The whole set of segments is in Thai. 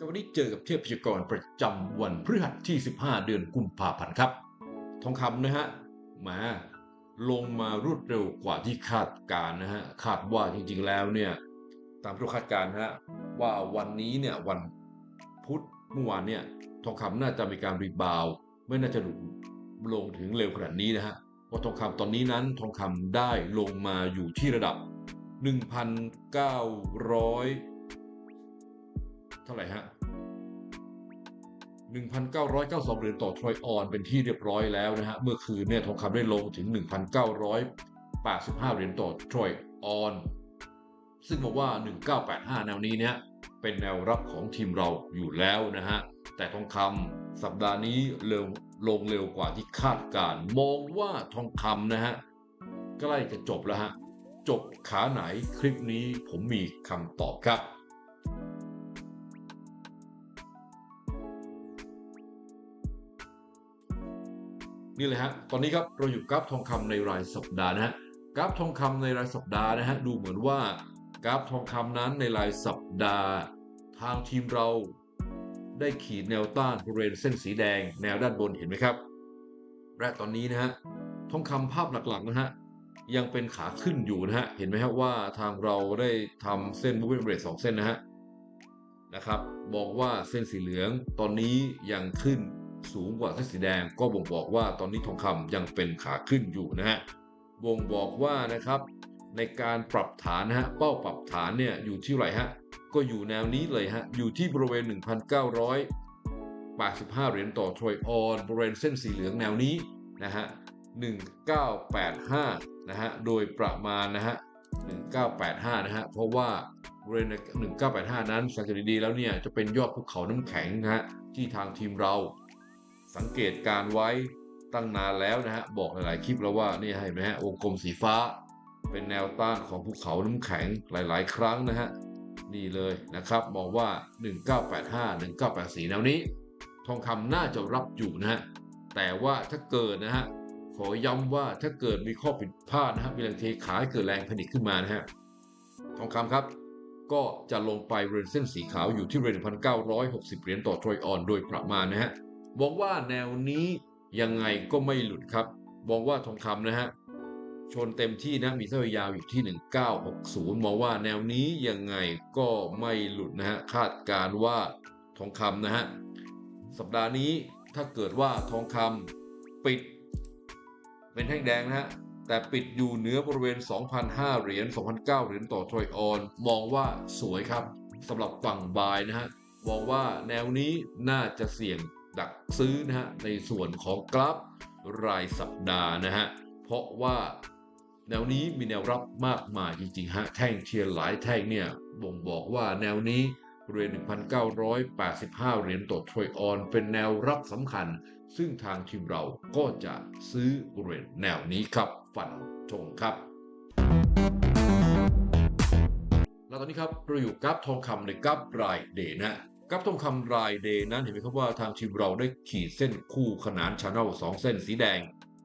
กับวันนี้เจอกับเทพพยากรประจำวันพฤหัสที่ 15 เดือนกุมภาพันธ์ครับ ทองคำนะฮะมาลงมารวดเร็วกว่าที่คาดการนะฮะคาดว่าจริงๆแล้วเนี่ยตามที่คาดการนะฮะว่าวันนี้เนี่ยวันพุธเมื่อวานเนี่ยทองคำน่าจะมีการรีบาว ไม่น่าจะลงถึงเร็วขนาดนี้นะฮะเพราะทองคำตอนนี้นั้นทองคำได้ลงมาอยู่ที่ระดับ 1,900 ท่าไหร่ฮะ1,992เหรียญต่อทรอยออนเป็นที่เรียบร้อยแล้วนะฮะเมื่อคืนเนี่ยทองคำได้ลงถึง 1,985เหรียญต่อทรอยออน ซึ่งบอกว่า 1985 แนวนี้เนี่ยเป็นแนวรับของทีมเราอยู่แล้วนะฮะแต่ทองคำสัปดาห์นี้เร็วลงเร็วกว่าที่คาดการ มองว่าทองคำนะฮะใกล้จะจบแล้วฮะจบขาไหนคลิปนี้ผมมีคำตอบครับ นี่เลยฮะตอนนี้ครับเราอยู่กราฟทองคำในรายสัปดาห์นะฮะกราฟทองคำในรายสัปดาห์นะฮะดูเหมือนว่ากราฟทองคำนั้นในรายสัปดาห์ ทางทีมเราได้ขีดแนวต้านบริเวณเส้นสีแดงแนวด้านบนเห็นไหมครับ และตอนนี้นะฮะทองคำภาพหลักๆนะฮะยังเป็นขาขึ้นอยู่นะฮะเห็นไหมครับว่าทางเราได้ทำเส้น moving average สองเส้นนะฮะนะครับบอกว่าเส้นสีเหลืองตอนนี้ยังขึ้น สูงกว่าเส้นสีแดงก็บ่งบอกว่าตอนนี้ทองคำยังเป็นขาขึ้นอยู่นะฮะบ่งบอกว่านะครับในการปรับฐานนะฮะเป้าปรับฐานเนี่ยอยู่ที่ไหนฮะก็อยู่แนวนี้เลยฮะอยู่ที่บริเวณ 1,985 เหรียญต่อทรอยออนบริเวณเส้นสีเหลืองแนวนี้นะฮะ1985นะฮะโดยประมาณนะฮะ1985นะฮะเพราะว่าบริเวณ1985 นั้นสังเกตดีๆแล้วเนี่ยจะเป็นยอดภูเขาน้ำแข็งนะฮะที่ทางทีมเรา สังเกตการไว้ตั้งนานแล้วนะฮะบอกหลายๆคลิปแล้วว่านี่เห็นไหมฮะวงกลมสีฟ้า เป็นแนวต้านของภูเขาน้ำแข็งหลายๆ ครั้งนะฮะนี่เลยนะครับมองว่า 1985 1984 แนวนี้ ทองคำน่าจะรับอยู่นะฮะแต่ว่าถ้าเกิดนะฮะขอย้ำว่าถ้าเกิดมีข้อผิดพลาดนะฮะมีแรงเทขายเกิดแรงผนิตขึ้นมานะฮะทองคำครับ ก็จะลงไปบริเวณเส้นสีขาวอยู่ที่บริเวณ1,960 เหรียญต่อทรอยออนโดยประมาณนะฮะ บอกว่าแนวนี้ยังไงก็ไม่หลุดครับบอกว่าทองคำนะฮะชนเต็มที่นะมีเส้นยาวอยู่ที่ 1960 มองว่าแนวนี้ยังไงก็ไม่หลุดนะฮะคาดการว่าทองคำนะฮะสัปดาห์นี้ถ้าเกิดว่าทองคำปิด เป็นแท่งแดงนะฮะแต่ปิดอยู่เหนือบริเวณ 2,005 เหรียญ 2,009 เหรียญต่อทรอยออน มองว่าสวยครับสำหรับฝั่งบายนะฮะมองว่าแนวนี้น่าจะเสี่ยง ดักซื้อนะฮะในส่วนของกราฟรายสัปดาห์นะฮะเพราะว่าแนวนี้มีแนวรับมากมายจริงๆฮะแท่งเชียร์หลายแท่งเนี่ยบ่งบอกว่าแนวนี้บริเวณ1,985 เหรียญต่อทรอยออน เป็นแนวรับสำคัญ ซึ่งทางทีมเราก็จะซื้อบริเวณแนวนี้ครับ ฝันชงครับ แล้วตอนนี้ครับเราอยู่กับทองคำในกับรายเดย์นะ กับทองคำรายเดย์นั้นเห็นไหมครับว่าทางทีมเราได้ขีดเส้นคู่ขนานชานลสองเส้นสีแดง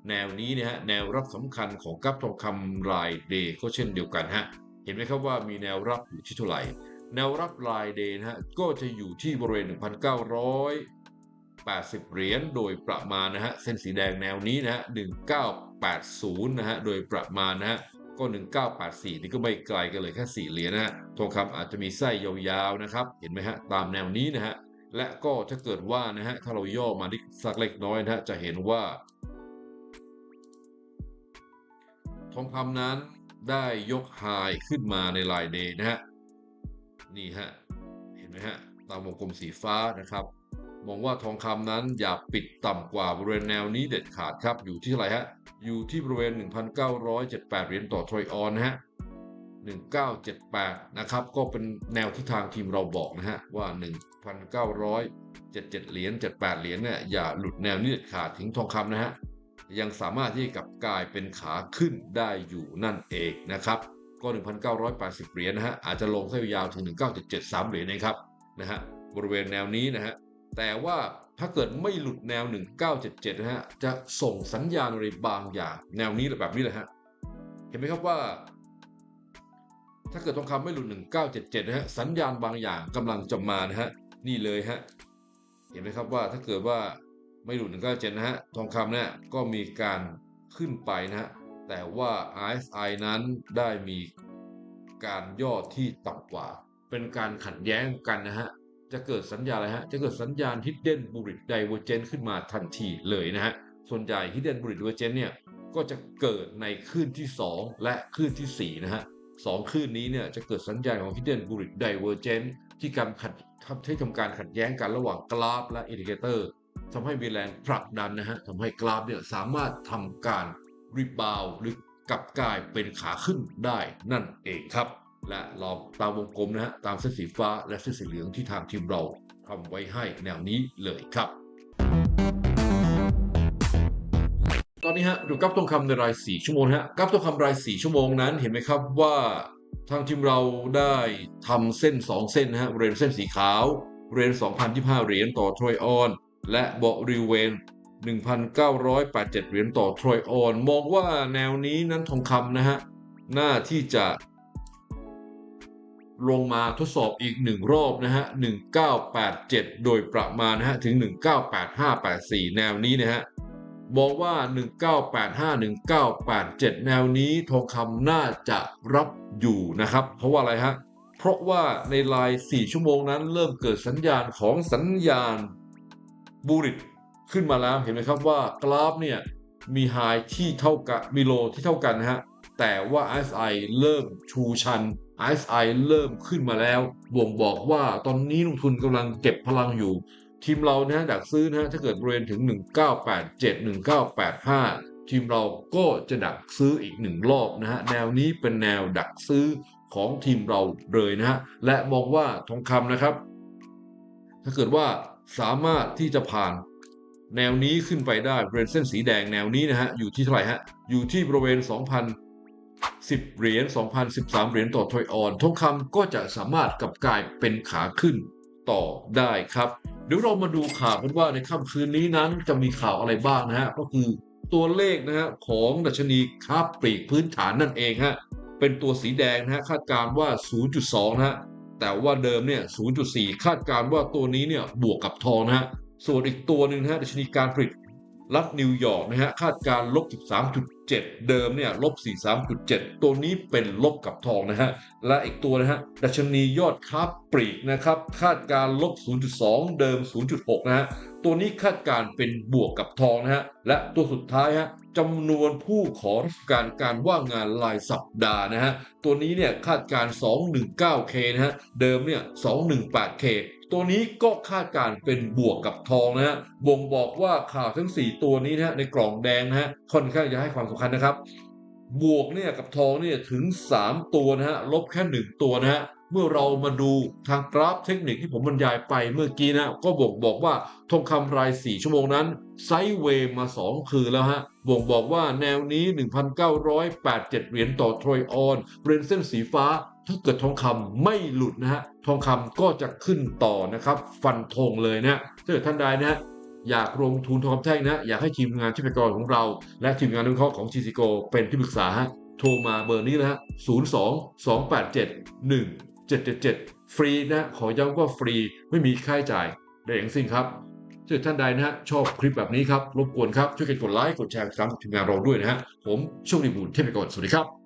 แนวนี้นะฮะแนวรับสำคัญของกับทองคำรายเดย์ก็เช่นเดียวกันฮะเห็นไหมครับว่ามีแนวรับอยู่ที่เท่าไหร่ แนวรับรายเดย์นะฮะก็จะอยู่ที่บริเวณ 1,980 เหรียญโดยประมาณนะฮะเส้นสีแดงแนวนี้นะฮะ1980นะฮะโดยประมาณนะฮะ ก็ 1984 นี่ก็ไม่ไกลกันเลยแค่ 4 เหรียญนะฮะ ทองคำอาจจะมีไส้ยาวๆนะครับ เห็นไหมฮะ ตามแนวนี้นะฮะ และก็ถ้าเกิดว่านะฮะ ถ้าเราย่อมาที่สักเล็กน้อยนะฮะ จะเห็นว่า ทองคำนั้นได้ยกไฮขึ้นมาในลายเดย์นะฮะ นี่ฮะ เห็นไหมฮะ ตามวงกลมสีฟ้านะครับ มองว่าทองคำนั้นอย่าปิดต่ำกว่าบริเวณแนวนี้เด็ดขาดครับ อยู่ที่เท่าไรฮะ อยู่ที่บริเวณ 1,978 เหรียญต่อทรอยออนนะฮะ 1978 นะครับ ก็เป็นแนวที่ทางทีมเราบอกนะฮะ ว่า 1,977 เหรียญ 78 เหรียญเนี่ยอย่าหลุดแนวนี้เด็ดขาดถึงทองคำนะฮะ ยังสามารถที่จะกลับกลายเป็นขาขึ้นได้อยู่นั่นเองนะครับ ก็ 1,980 เหรียญนะฮะ อาจจะลงเส้ยาวถึง 19.73 เหรียญนะครับ นะฮะ บริเวณแนวนี้นะฮะ แต่ว่าถ้าเกิดไม่หลุดแนว 1977 นะฮะ จะส่งสัญญาณอะไรบางอย่าง แนวนี้แบบนี้เลยฮะ เห็นไหมครับว่า ถ้าเกิดทองคำไม่หลุด 1977 นะฮะ สัญญาณบางอย่างกำลังจะมานะฮะ นี่เลยฮะ เห็นไหมครับว่าถ้าเกิดว่าไม่หลุด 197 นะฮะ ทองคำเนี่ยก็มีการขึ้นไปนะฮะ แต่ว่า RSI นั้นได้มีการย่อที่ต่ำกว่า เป็นการขัดแย้งกันนะฮะ จะเกิดสัญญาณอะไรฮะ จะเกิดสัญญาณ Hidden Bullish Divergence ขึ้นมาทันทีเลยนะฮะ ส่วนใหญ่ Hidden Bullish Divergence เนี่ยก็จะเกิดในคลื่นที่ 2 และคลื่นที่ 4 นะฮะสองคลื่นนี้เนี่ยจะเกิดสัญญาณของ Hidden Bullish Divergence ที่กำขัดทำให้ทำการขัดแย้งกันระหว่างกราฟและอินดิเคเตอร์ทำให้มีแรงผลักดันนะฮะทำให้กราฟเนี่ยสามารถทำการรีบาวหรือกลับกลายเป็นขาขึ้นได้นั่นเองครับ และเราตามวงกลมนะฮะตามเส้นสีฟ้าและเส้นสีเหลืองที่ทางทีมเราทำไว้ให้แนวนี้เลยครับ ตอนนี้ฮะดูกราฟทองคำในราย 4 ชั่วโมงฮะกราฟทองคำราย 4 ชั่วโมงนั้นเห็นไหมครับว่าทางทีมเราได้ทำเส้น 2 เส้นนะฮะบริเวณเส้นสีขาวบริเวณ2,025 เหรียญต่อทรอยออน และบริเวณ 1,987 เหรียญต่อทรอยออน มองว่าแนวนี้นั้นทองคำนะฮะน่าที่จะ ลงมาทดสอบอีกหนึ่งรอบนะฮะ 1987 โดยประมาณนะฮะ ถึง 198584 แนวนี้นะฮะมองว่า 1985 1987 แนวนี้ทองคำน่าจะรับอยู่นะครับ เพราะว่าอะไรฮะ เพราะว่าในลาย 4 ชั่วโมงนั้นเริ่มเกิดสัญญาณของสัญญาณบูริตขึ้นมาแล้วเห็นไหมครับว่ากราฟเนี่ยมีไฮที่เท่ากันมีโลที่เท่ากันนะฮะ แต่ว่า RSI เริ่มชูชัน RSI เริ่มขึ้นมาแล้ว บ่งบอกว่าตอนนี้ลงทุนกำลังเก็บพลังอยู่ ทีมเรานะฮะดักซื้อนะฮะถ้าเกิดบริเวณถึง 1987 1985 ทีมเราก็จะดักซื้ออีกหนึ่งรอบนะฮะ แนวนี้เป็นแนวดักซื้อของทีมเราเลยนะฮะ และมองว่าทองคำนะครับ ถ้าเกิดว่าสามารถที่จะผ่านแนวนี้ขึ้นไปได้บริเวณเส้นสีแดงแนวนี้นะฮะ อยู่ที่เท่าไหร่ฮะ อยู่ที่บริเวณ 10 เหรียญ 2,013 เหรียญต่อทอยออน ทองคำก็จะสามารถกลับกลายเป็นขาขึ้นต่อได้ครับ เดี๋ยวเรามาดูข่าวกันว่าในค่ำคืนนี้นั้นจะมีข่าวอะไรบ้างนะฮะ ก็คือตัวเลขนะฮะของดัชนีค้าปลีกพื้นฐานนั่นเองฮะ เป็นตัวสีแดงนะฮะคาดการณ์ว่า 0.2 นะฮะ แต่ว่าเดิมเนี่ย 0.4 คาดการณ์ว่าตัวนี้เนี่ยบวกกับทองนะฮะ ส่วนอีกตัวหนึ่งนะฮะดัชนีการผลิต รัฐนิวยอร์กนะฮะคาดการลบ 13.7 เดิมเนี่ยลบ 43.7 ตัวนี้เป็นลบกับทองนะฮะ และอีกตัวนะฮะ ดัชนียอดค้าปลีกนะครับ คาดการลบ 0.2 เดิม 0.6 นะฮะ ตัวนี้คาดการเป็นบวกกับทองนะฮะ และตัวสุดท้ายฮะจำนวนผู้ขอรับการการว่างงานรายสัปดาห์นะฮะ ตัวนี้เนี่ยคาดการ 219K นะฮะ เดิมเนี่ย 218K ตัวนี้ก็คาดการเป็นบวกกับทองนะฮะ บ่งบอกว่าข่าวทั้ง 4 ตัวนี้นะฮะในกล่องแดงนะฮะ ค่อนข้างจะให้ความสำคัญนะครับ บวกเนี่ยกับทองเนี่ยถึง 3 ตัวนะฮะ ลบแค่ 1 ตัวนะฮะ เมื่อเรามาดูทางกราฟเทคนิคที่ผมบรรยายไปเมื่อกี้นะก็บ่งบอกว่าทองคำราย 4 ชั่วโมงนั้นไซด์เวย์มา 2 คืนแล้วฮะบ่งบอกว่าแนวนี้ 1,987 เหรียญต่อทรอยออนบริเส้นสีฟ้าถ้าเกิดทองคำไม่หลุดนะฮะทองคำก็จะขึ้นต่อนะครับ ฟันธงเลยนะถ้าเกิดท่านใดนะฮะอยากลงทุนทองคำแท่งนะ อยากให้ทีมงานที่ปกรของเรา และทีมงานวิเคราะห์ของ g c g o เป็นที่ปรึกษาฮะโทรมาเบอร์นี้นะฮะ 02 287 777 ฟรีนะ ขอย้ำว่าฟรีไม่มีค่าใช้จ่ายใดทั้งสิ้นครับถ้าท่านใดนะฮะชอบคลิปแบบนี้ครับ รบกวนครับ ช่วยกันกดไลค์ กดแชร์ครับทีมงานเราด้วยนะฮะ ผมโชคดีบุญเทพกรสวัสดีครับ